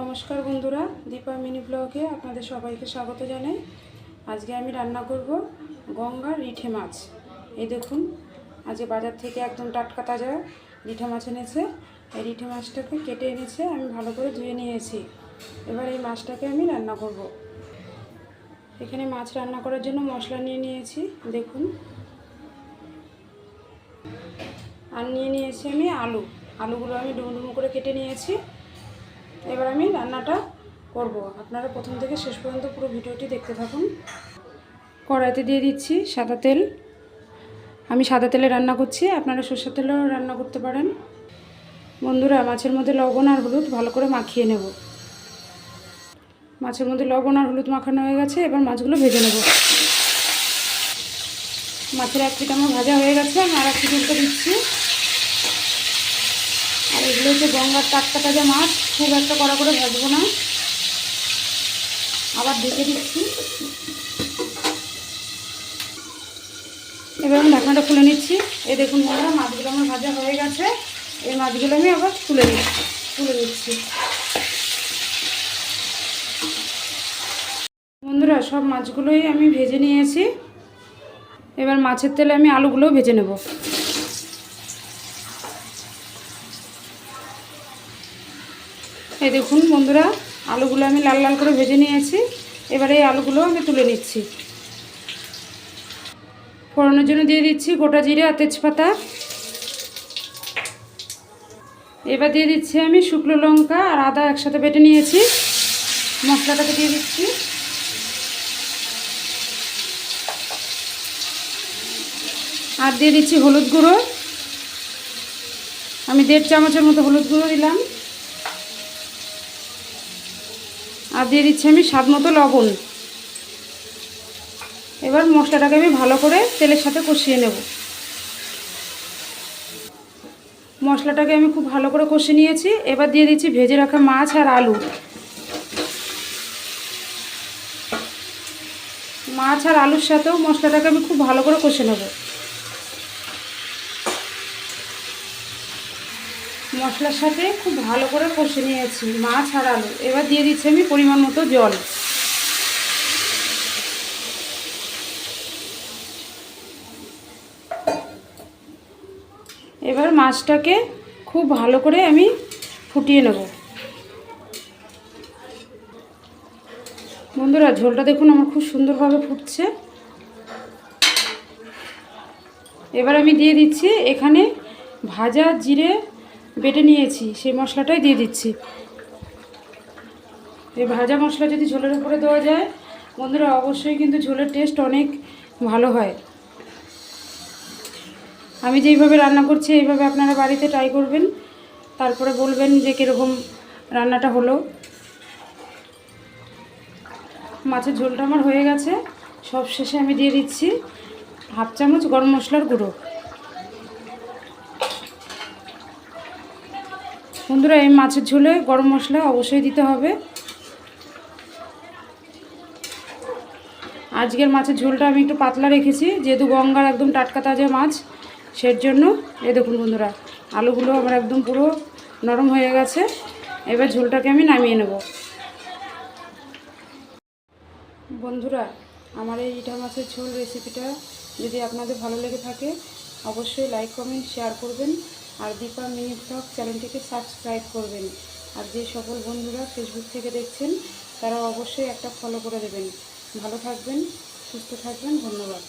নমস্কার বন্ধুরা, দীপা মিনি ব্লগে আপনাদের সবাইকে স্বাগত জানাই। আজকে আমি রান্না করব গঙ্গার রিঠে মাছ। এই দেখুন, আজকে বাজার থেকে একদম টাটকা তাজা রিঠে মাছ এনেছে। এই রিঠে মাছটাকে কেটে এনেছে, আমি ভালো করে ধুয়ে নিয়েছি। এবার এই মাছটাকে আমি রান্না করব। এখানে মাছ রান্না করার জন্য মশলা নিয়ে নিয়েছি, দেখুন। আর নিয়ে নিয়েছি আমি আলু। আলুগুলো আমি ডুমো ডুমো করে কেটে নিয়েছি। এবার আমি রান্নাটা করব। আপনারা প্রথম থেকে শেষ পর্যন্ত পুরো ভিডিওটি দেখতে থাকুন। কড়াইতে দিয়ে দিচ্ছি সাদা তেল। আমি সাদা তেলে রান্না করছি, আপনারা সর্ষের তেলেও রান্না করতে পারেন। বন্ধুরা, মাছের মধ্যে লবণ আর হলুদ ভালো করে মাখিয়ে নেব। মাছের মধ্যে লবণ আর হলুদ মাখানো হয়ে গেছে, এবার মাছগুলো ভেজে নেব। মাছের এক পিঠ আমার ভাজা হয়ে গেছে আর এক পিঠ দিচ্ছি। আর এগুলো হচ্ছে গঙ্গার টাটকা তাজা মাছ, খুব একটা কড়া করে ভাজবো না। আবার ঢেকে দিচ্ছি। এবার আমি ঢাকনাটা খুলে নিচ্ছি। এই দেখুন বন্ধুরা, মাছগুলো আমার ভাজা হয়ে গেছে। এই মাছগুলো আমি আবার তুলে নিচ্ছি তুলে নিচ্ছি। বন্ধুরা, সব মাছগুলোই আমি ভেজে নিয়েছি। এবার মাছের তেলে আমি আলুগুলোও ভেজে নেব। এই দেখুন বন্ধুরা, আলুগুলো আমি লাল লাল করে ভেজে নিয়েছি। এবারে এই আলুগুলো আমি তুলে নিচ্ছি। ফোড়নের জন্য দিয়ে দিচ্ছি গোটা জিরে আর তেজপাতা। এবার দিয়ে দিচ্ছি আমি শুকনো লঙ্কা আর আদা একসাথে বেটে নিয়েছি। মশলাটাকে দিয়ে দিচ্ছি। আর দিয়ে দিচ্ছি হলুদ গুঁড়ো। আমি দেড় চামচের মতো হলুদ গুঁড়ো দিলাম। আর দিয়ে দিচ্ছি আমি স্বাদ মতো লবণ। এবার মশলাটাকে আমি ভালো করে তেলের সাথে কষিয়ে নেব। মশলাটাকে আমি খুব ভালো করে কষিয়ে নিয়েছি। এবার দিয়ে দিচ্ছি ভেজে রাখা মাছ আর আলু। মাছ আর আলুর সাথেও মশলাটাকে আমি খুব ভালো করে কষে নেব। মশলার সাথে খুব ভালো করে কষে নিয়েছি মাছ আর আলু এবার দিয়ে দিচ্ছি আমি পরিমাণ মতো জল। এবার মাছটাকে খুব ভালো করে আমি ফুটিয়ে নেব। বন্ধুরা, ঝোলটা দেখুন আমার খুব সুন্দরভাবে ফুটছে। এবার আমি দিয়ে দিচ্ছি এখানে ভাজা, জিরে বেটে নিয়েছি, সেই মশলাটাই দিয়ে দিচ্ছি। এই ভাজা মশলা যদি ঝোলের উপরে দেওয়া যায়, বন্ধুরা অবশ্যই কিন্তু ঝোলের টেস্ট অনেক ভালো হয়। আমি যেইভাবে রান্না করছি, এইভাবে আপনারা বাড়িতে ট্রাই করবেন। তারপরে বলবেন যে কীরকম রান্নাটা হলো। মাছের ঝোলটা আমার হয়ে গেছে। সব শেষে আমি দিয়ে দিচ্ছি হাফ চামচ গরম মশলার গুঁড়ো। বন্ধুরা, এই মাছের ঝোলে গরম মশলা অবশ্যই দিতে হবে। আজকের মাছের ঝোলটা আমি একটু পাতলা রেখেছি, যেহেতু গঙ্গার একদম টাটকা তাজা মাছ, সের জন্য। এ দেখুন বন্ধুরা, আলুগুলো আমার একদম পুরো নরম হয়ে গেছে। এবার ঝোলটাকে আমি নামিয়ে নেব। বন্ধুরা, আমার এই ইটা মাছের ঝোল রেসিপিটা যদি আপনাদের ভালো লেগে থাকে, অবশ্যই লাইক কমেন্ট শেয়ার করবেন। আর দীপা মিনি ব্লগ চ্যানেলটিকে সাবস্ক্রাইব করবেন। আর যে সকল বন্ধুরা ফেসবুক থেকে দেখছেন তারা অবশ্যই একটা ফলো করে দেবেন। ভালো থাকবেন, সুস্থ থাকবেন, ধন্যবাদ।